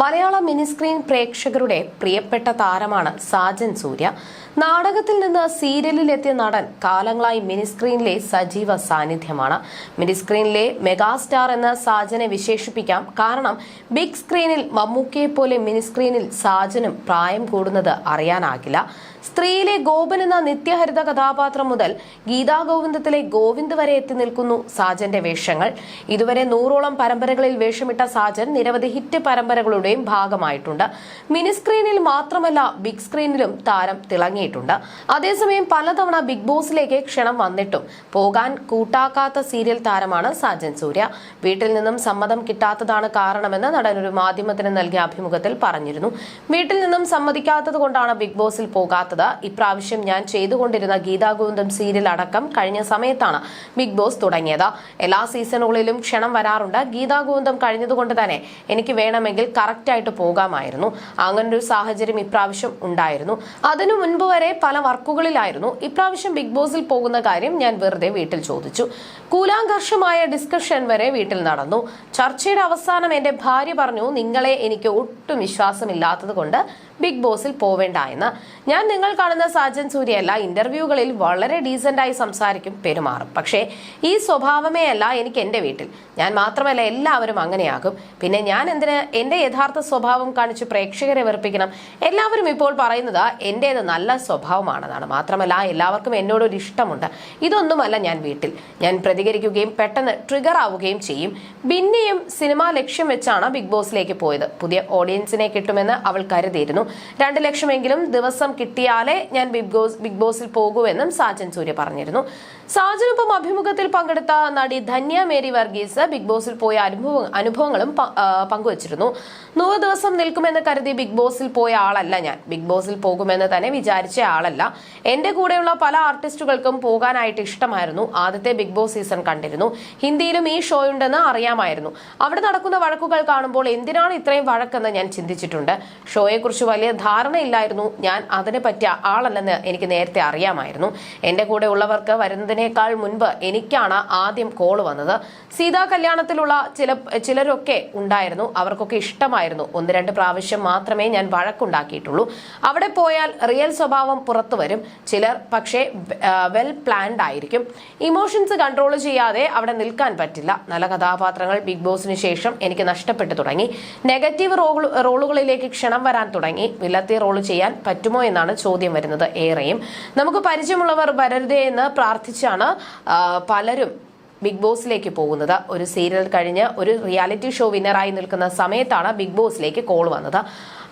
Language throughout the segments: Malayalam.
മലയാള മിനിസ്ക്രീൻ പ്രേക്ഷകരുടെ പ്രിയപ്പെട്ട താരമാണ് സാജൻ സൂര്യ. നാടകത്തിൽ നിന്ന് സീരിയലിലെത്തിയ നടൻ കാലങ്ങളായി മിനിസ്ക്രീനിലെ സജീവ സാന്നിധ്യമാണ്. മിനിസ്ക്രീനിലെ മെഗാസ്റ്റാർ എന്ന സാജനെ വിശേഷിപ്പിക്കാം. കാരണം ബിഗ് സ്ക്രീനിൽ മമ്മൂക്കയെ പോലെ മിനിസ്ക്രീനിൽ സാജനും പ്രായം കൂടുന്നത് അറിയാനാകില്ല. സ്ത്രീയിലെ ഗോപൻ എന്ന നിത്യഹരിത കഥാപാത്രം മുതൽ ഗീതാ ഗോവിന്ദത്തിലെ ഗോവിന്ദ് വരെ എത്തി നിൽക്കുന്നു സാജന്റെ വേഷങ്ങൾ. ഇതുവരെ നൂറോളം പരമ്പരകളിൽ വേഷമിട്ട സാജൻ നിരവധി ഹിറ്റ് പരമ്പരകളുടെയും ഭാഗമായിട്ടുണ്ട്. മിനി സ്ക്രീനിൽ മാത്രമല്ല ബിഗ് സ്ക്രീനിലും താരം തിളങ്ങിയിട്ടുണ്ട്. അതേസമയം പലതവണ ബിഗ് ബോസിലേക്ക് ക്ഷണം വന്നിട്ടും പോകാൻ കൂട്ടാക്കാത്ത സീരിയൽ താരമാണ് സാജൻ സൂര്യ. വീട്ടിൽ നിന്നും സമ്മതം കിട്ടാത്തതാണ് കാരണമെന്ന് നടൻ ഒരു മാധ്യമത്തിന് നൽകിയ അഭിമുഖത്തിൽ പറഞ്ഞിരുന്നു. വീട്ടിൽ നിന്നും സമ്മതിക്കാത്തത് കൊണ്ടാണ് ബിഗ് ബോസിൽ പോകാത്തത്. ഇപ്രാവശ്യം ഞാൻ ചെയ്തുകൊണ്ടിരുന്ന ഗീതാഗോവിന്ദം സീരിയൽ അടക്കം കഴിഞ്ഞ സമയത്താണ് ബിഗ് ബോസ് തുടങ്ങിയത്. എല്ലാ സീസണുകളിലും ക്ഷണം വരാറുണ്ട്. ഗീതാഗോവിന്ദം കഴിഞ്ഞതുകൊണ്ട് തന്നെ എനിക്ക് വേണമെങ്കിൽ കറക്റ്റ് ആയിട്ട് അങ്ങനെ ഒരു സാഹചര്യം ഇപ്രാവശ്യം ഉണ്ടായിരുന്നു. അതിനു മുൻപ് വരെ പല വർക്കുകളിലായിരുന്നു. ഇപ്രാവശ്യം ബിഗ് ബോസിൽ പോകുന്ന കാര്യം ഞാൻ വെറുതെ വീട്ടിൽ ചോദിച്ചു. കൂലാംഘർഷമായ ഡിസ്കഷൻ വരെ വീട്ടിൽ നടന്നു. ചർച്ചയുടെ അവസാനം എന്റെ ഭാര്യ പറഞ്ഞു നിങ്ങളെ എനിക്ക് ഒട്ടും വിശ്വാസമില്ലാത്തത് കൊണ്ട് ബിഗ് ബോസിൽ പോവേണ്ട എന്ന്. ഞാൻ നിങ്ങൾ കാണുന്ന സാജൻ സൂര്യയല്ല ഇന്റർവ്യൂകളിൽ വളരെ ഡീസന്റായി സംസാരിക്കും പെരുമാറും. പക്ഷേ ഈ സ്വഭാവമേ അല്ല എനിക്ക് എന്റെ വീട്ടിൽ. ഞാൻ മാത്രമല്ല എല്ലാവരും അങ്ങനെയാകും. പിന്നെ ഞാൻ എന്തിന് എന്റെ യഥാർത്ഥ സ്വഭാവം കാണിച്ച് പ്രേക്ഷകരെ വെറുപ്പിക്കണം? എല്ലാവരും ഇപ്പോൾ പറയുന്നത് എന്റേത് നല്ല സ്വഭാവമാണെന്നാണ്. മാത്രമല്ല എല്ലാവർക്കും എന്നോടൊരു ഇഷ്ടമുണ്ട്. ഇതൊന്നുമല്ല ഞാൻ വീട്ടിൽ. ഞാൻ പ്രതികരിക്കുകയും പെട്ടെന്ന് ട്രിഗർ ആവുകയും ചെയ്യും. ബിന്നിയും സിനിമ ലക്ഷ്യം വെച്ചാണ് ബിഗ് ബോസിലേക്ക് പോയത്. പുതിയ ഓഡിയൻസിനെ കിട്ടുമെന്ന് അവൾ കരുതിയിരുന്നു. രണ്ട് ലക്ഷമെങ്കിലും ദിവസം കിട്ടിയാലേ ഞാൻ ബിഗ് ബോസ് ബിഗ് ബോസിൽ പോകുമെന്നും സാജൻ സൂര്യ പറഞ്ഞിരുന്നു. സാജനൊപ്പം അഭിമുഖത്തിൽ പങ്കെടുത്ത നടി ധന്യ മേരി വർഗീസ് ബിഗ് ബോസിൽ പോയ അനുഭവ അനുഭവങ്ങളും പങ്കുവച്ചിരുന്നു. നൂറ് ദിവസം നിൽക്കുമെന്ന് കരുതി ബിഗ് ബോസിൽ പോയ ആളല്ല ഞാൻ. ബിഗ് ബോസിൽ പോകുമെന്ന് തന്നെ വിചാരിച്ച ആളല്ല. എന്റെ കൂടെയുള്ള പല ആർട്ടിസ്റ്റുകൾക്കും പോകാനായിട്ട് ഇഷ്ടമായിരുന്നു. ആദ്യത്തെ ബിഗ് ബോസ് സീസൺ കണ്ടിരുന്നു. ഹിന്ദിയിലും ഈ ഷോ ഉണ്ടെന്ന് അറിയാമായിരുന്നു. അവിടെ നടക്കുന്ന വഴക്കുകൾ കാണുമ്പോൾ എന്തിനാണ് ഇത്രയും വഴക്കെന്ന് ഞാൻ ചിന്തിച്ചിട്ടുണ്ട്. ഷോയെക്കുറിച്ച് വലിയ ധാരണയില്ലായിരുന്നു. ഞാൻ അതിനെ പറ്റിയ ആളല്ലെന്ന് എനിക്ക് നേരത്തെ അറിയാമായിരുന്നു. എന്റെ കൂടെ ഉള്ളവർക്ക് വരുന്നതിനേക്കാൾ മുൻപ് എനിക്കാണ് ആദ്യം കോൾ വന്നത്. സീതാ കല്യാണത്തിലുള്ള ചില ചിലരൊക്കെ ഉണ്ടായിരുന്നു. അവർക്കൊക്കെ ഇഷ്ടമായിരുന്നു. ഒന്ന് രണ്ട് പ്രാവശ്യം മാത്രമേ ഞാൻ വഴക്കുണ്ടാക്കിയിട്ടുള്ളൂ. അവിടെ പോയാൽ റിയൽ സ്വഭാവം പുറത്തു വരും. ചിലർ പക്ഷേ വെൽ പ്ലാൻഡ് ആയിരിക്കും. ഇമോഷൻസ് കൺട്രോൾ ചെയ്യാതെ അവിടെ നിൽക്കാൻ പറ്റില്ല. നല്ല കഥാപാത്രങ്ങൾ ബിഗ് ബോസിന് ശേഷം എനിക്ക് നഷ്ടപ്പെട്ടു തുടങ്ങി. നെഗറ്റീവ് റോളുകളിലേക്ക് ക്ഷണം വരാൻ തുടങ്ങി. വില്ലത്തി റോൾ ചെയ്യാൻ പറ്റുമോ എന്നാണ് ചോദ്യം വരുന്നത് ഏറെയും. നമുക്ക് പരിചയമുള്ളവർ വരരുതേ എന്ന് പ്രാർത്ഥിച്ചാണ് പലരും ബിഗ് ബോസിലേക്ക് പോകുന്നത്. ഒരു സീരിയൽ കഴിഞ്ഞ് ഒരു റിയാലിറ്റി ഷോ വിന്നറായി നിൽക്കുന്ന സമയത്താണ് ബിഗ് ബോസിലേക്ക് കോൾ വന്നത്.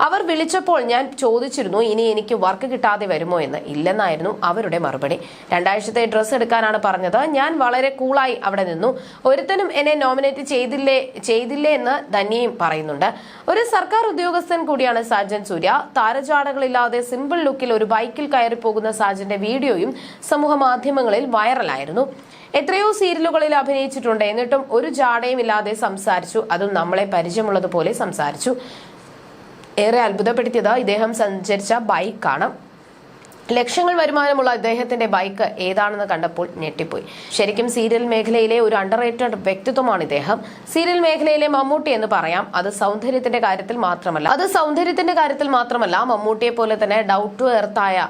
അവർ വിളിച്ചപ്പോൾ ഞാൻ ചോദിച്ചിരുന്നു ഇനി എനിക്ക് വർക്ക് കിട്ടാതെ വരുമോ? എന്ന്. ഇല്ലെന്നായിരുന്നു അവരുടെ മറുപടി. രണ്ടാഴ്ചത്തെ ഡ്രസ്സ് എടുക്കാനാണ് പറഞ്ഞത്. ഞാൻ വളരെ കൂളായി അവിടെ നിന്നു. ഒരുത്തനും എന്നെ നോമിനേറ്റ് ചെയ്തില്ലേ ചെയ്തില്ലേ എന്ന് ധന്യയും പറയുന്നുണ്ട്. ഒരു സർക്കാർ ഉദ്യോഗസ്ഥൻ കൂടിയാണ് സാജൻ സൂര്യ. താരചാടകളില്ലാതെ സിമ്പിൾ ലുക്കിൽ ഒരു ബൈക്കിൽ കയറി പോകുന്ന സാജന്റെ വീഡിയോയും സമൂഹ മാധ്യമങ്ങളിൽ വൈറലായിരുന്നു. എത്രയോ സീരിയലുകളിൽ അഭിനയിച്ചിട്ടുണ്ട്. എന്നിട്ടും ഒരു ജാടയും ഇല്ലാതെ സംസാരിച്ചു. അതും നമ്മളെ പരിചയമുള്ളതുപോലെ സംസാരിച്ചു. ഏറെ അത്ഭുതപ്പെടുത്തിയത് ഇദ്ദേഹം സഞ്ചരിച്ച ബൈക്കാണ് ലക്ഷങ്ങൾ വരുമാനമുള്ള അദ്ദേഹത്തിന്റെ ബൈക്ക് ഏതാണെന്ന് കണ്ടപ്പോൾ ഞെട്ടിപ്പോയി. ശരിക്കും സീരിയൽ മേഖലയിലെ ഒരു അണ്ടർ റേറ്റഡ് വ്യക്തിത്വമാണ് ഇദ്ദേഹം. സീരിയൽ മേഖലയിലെ മമ്മൂട്ടി എന്ന് പറയാം. അത് സൗന്ദര്യത്തിന്റെ കാര്യത്തിൽ മാത്രമല്ല അത് സൗന്ദര്യത്തിന്റെ കാര്യത്തിൽ മാത്രമല്ല മമ്മൂട്ടിയെ പോലെ തന്നെ ഡൗട്ട് ടു എർത്തായ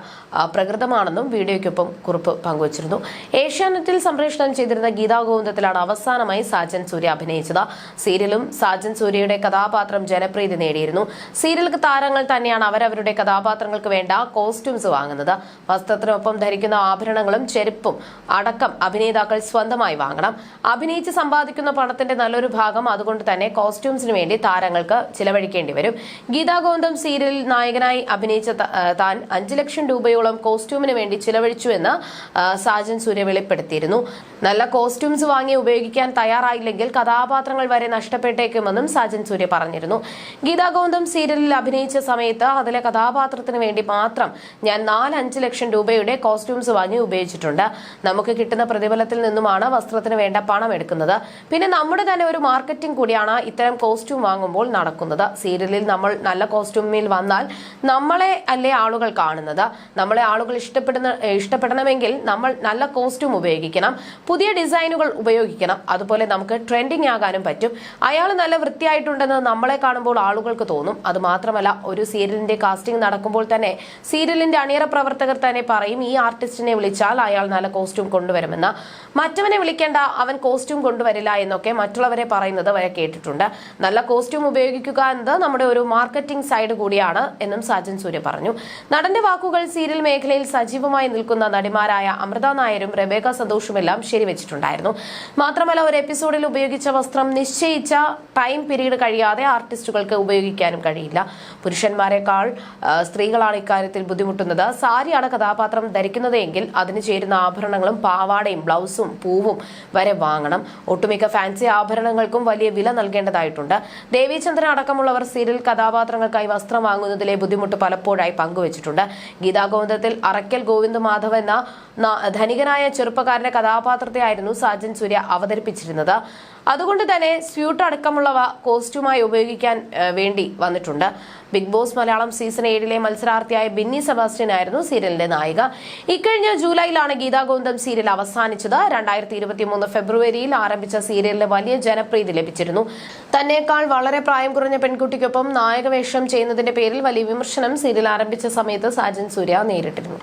പ്രകൃതമാണെന്നും വീഡിയോയ്ക്കൊപ്പം കുറിപ്പ് പങ്കുവച്ചിരുന്നു. ഏഷ്യാനെറ്റിൽ സംപ്രേഷണം ചെയ്തിരുന്ന ഗീതാ ഗോവിന്ദത്തിലാണ് അവസാനമായി സാജൻ സൂര്യ അഭിനയിച്ചത്. സീരിയലും സാജൻ സൂര്യയുടെ കഥാപാത്രം ജനപ്രീതി നേടിയിരുന്നു. സീരിയൽ താരങ്ങൾ തന്നെയാണ് അവരവരുടെ കഥാപാത്രങ്ങൾക്ക് വേണ്ട കോസ്റ്റ്യൂംസ് വാങ്ങുന്നത്. വസ്ത്രത്തിനൊപ്പം ധരിക്കുന്ന ആഭരണങ്ങളും ചെരുപ്പും അടക്കം അഭിനേതാക്കൾ സ്വന്തമായി വാങ്ങണം. അഭിനയിച്ച് സമ്പാദിക്കുന്ന പണത്തിന്റെ നല്ലൊരു ഭാഗം അതുകൊണ്ട് തന്നെ കോസ്റ്റ്യൂംസിന് വേണ്ടി താരങ്ങൾക്ക് ചിലവഴിക്കേണ്ടി വരും. ഗീതാ ഗോന്തം സീരിയലിൽ നായകനായി അഭിനയിച്ച താൻ അഞ്ചു ലക്ഷം രൂപയോളം കോസ്റ്റ്യൂമിന് വേണ്ടി ചിലവഴിച്ചു എന്ന് സാജൻ സൂര്യ വെളിപ്പെടുത്തിയിരുന്നു. നല്ല കോസ്റ്റ്യൂംസ് വാങ്ങി ഉപയോഗിക്കാൻ തയ്യാറായില്ലെങ്കിൽ കഥാപാത്രങ്ങൾ വരെ നഷ്ടപ്പെട്ടേക്കുമെന്നും സാജൻ സൂര്യ പറഞ്ഞിരുന്നു. ഗീതാ ഗോന്തം സീരിയലിൽ അഭിനയിച്ച സമയത്ത് അതിലെ കഥാപാത്രത്തിന് വേണ്ടി മാത്രം ഞാൻ നാല് അഞ്ച് ലക്ഷം രൂപയുടെ കോസ്റ്റ്യൂംസ് വാങ്ങി ഉപയോഗിച്ചിട്ടുണ്ട്. നമുക്ക് കിട്ടുന്ന പ്രതിഫലത്തിൽ നിന്നുമാണ് വസ്ത്രത്തിന് വേണ്ട പണം എടുക്കുന്നത്. പിന്നെ നമ്മുടെ തന്നെ ഒരു മാർക്കറ്റിംഗ് കൂടിയാണ് ഇത്തരം കോസ്റ്റ്യൂം വാങ്ങുമ്പോൾ നടക്കുന്നത്. സീരിയലിൽ നമ്മൾ നല്ല കോസ്റ്റ്യൂമിൽ വന്നാൽ നമ്മളെ അല്ലേ ആളുകൾ കാണുന്നത്? നമ്മളെ ആളുകൾ ഇഷ്ടപ്പെടുന്ന ഇഷ്ടപ്പെടണമെങ്കിൽ നമ്മൾ നല്ല കോസ്റ്റ്യൂം ഉപയോഗിക്കണം. പുതിയ ഡിസൈനുകൾ ഉപയോഗിക്കണം. അതുപോലെ നമുക്ക് ട്രെൻഡിങ് ആകാനും പറ്റും. അയാൾ നല്ല വൃത്തിയായിട്ടുണ്ടെന്ന് നമ്മളെ കാണുമ്പോൾ ആളുകൾക്ക് തോന്നും. അത് മാത്രമല്ല ഒരു സീരിയലിന്റെ കാസ്റ്റിംഗ് നടക്കുമ്പോൾ തന്നെ സീരിയലിന്റെ അണിയറ പ്രവർത്തകർ തന്നെ പറയും ഈ ആർട്ടിസ്റ്റിനെ വിളിച്ചാൽ അയാൾ നല്ല കോസ്റ്റ്യൂം കൊണ്ടുവരുമെന്ന്. മറ്റവനെ വിളിക്കേണ്ട അവൻ കോസ്റ്റ്യൂം കൊണ്ടുവരില്ല എന്നൊക്കെ മറ്റുള്ളവരെ പറയുന്നത് വരെ കേട്ടിട്ടുണ്ട്. നല്ല കോസ്റ്റ്യൂം ഉപയോഗിക്കുക എന്നത് നമ്മുടെ ഒരു മാർക്കറ്റിംഗ് സൈഡ് കൂടിയാണ് എന്നും സാജൻ സൂര്യ പറഞ്ഞു. നടന്റെ വാക്കുകൾ സീരിയൽ മേഖലയിൽ സജീവമായി നിൽക്കുന്ന നടിമാരായ അമൃത നായരും റബേക്ക സന്തോഷുമെല്ലാം ശരിവെച്ചിട്ടുണ്ടായിരുന്നു. മാത്രമല്ല ഒരു എപ്പിസോഡിൽ ഉപയോഗിച്ച വസ്ത്രം നിശ്ചയിച്ച ടൈം പീരീഡ് കഴിയാതെ ആർട്ടിസ്റ്റുകൾക്ക് ഉപയോഗിക്കാനും കഴിയില്ല. പുരുഷന്മാരെക്കാൾ സ്ത്രീകളാണ് ഇക്കാര്യത്തിൽ ബുദ്ധിമുട്ടുന്നത്. സാരിയാണ് കഥാപാത്രം ധരിക്കുന്നതെങ്കിൽ അതിന് ചേരുന്ന ആഭരണങ്ങളും പാവാടയും ബ്ലൗസും പൂവും വരെ വാങ്ങണം. ഒട്ടുമിക്ക ഫാൻസി ആഭരണങ്ങൾക്കും വലിയ വില നൽകേണ്ടതായിട്ടുണ്ട്. ദേവീചന്ദ്രൻ അടക്കമുള്ളവർ സീരിയൽ കഥാപാത്രങ്ങൾക്കായി വസ്ത്രം വാങ്ങുന്നതിലെ ബുദ്ധിമുട്ട് പലപ്പോഴായി പങ്കുവച്ചിട്ടുണ്ട്. ഗീതാഗോവിന്ദത്തിൽ അറക്കൽ ഗോവിന്ദ് മാധവ് എന്ന ധനികനായ ചെറുപ്പക്കാരന്റെ കഥാപാത്രത്തെയായിരുന്നു സാജൻ സൂര്യ അവതരിപ്പിച്ചിരുന്നത്. അതുകൊണ്ട് തന്നെ സ്യൂട്ട് അടക്കമുള്ളവ കോസ്റ്റ്യൂമായി ഉപയോഗിക്കാൻ വേണ്ടി വന്നിട്ടുണ്ട്. ബിഗ് ബോസ് മലയാളം സീസൺ ഏഴിലെ മത്സരാർത്ഥിയായ ബിന്നി സെബാസ്റ്റ്യൻ ആയിരുന്നു സീരിയലിന്റെ നായിക. ഇക്കഴിഞ്ഞ ജൂലൈയിലാണ് ഗീതാഗോവിന്ദം സീരിയൽ അവസാനിച്ചത്. രണ്ടായിരത്തി ഇരുപത്തിമൂന്ന് ഫെബ്രുവരിയിൽ ആരംഭിച്ച സീരിയലിന് വലിയ ജനപ്രീതി ലഭിച്ചിരുന്നു. തന്നെക്കാൾ വളരെ പ്രായം കുറഞ്ഞ പെൺകുട്ടിക്കൊപ്പം നായകവേഷം ചെയ്യുന്നതിന്റെ പേരിൽ വലിയ വിമർശനം സീരിയൽ ആരംഭിച്ച സമയത്ത് സാജൻ സൂര്യ നേരിട്ടിരുന്നു.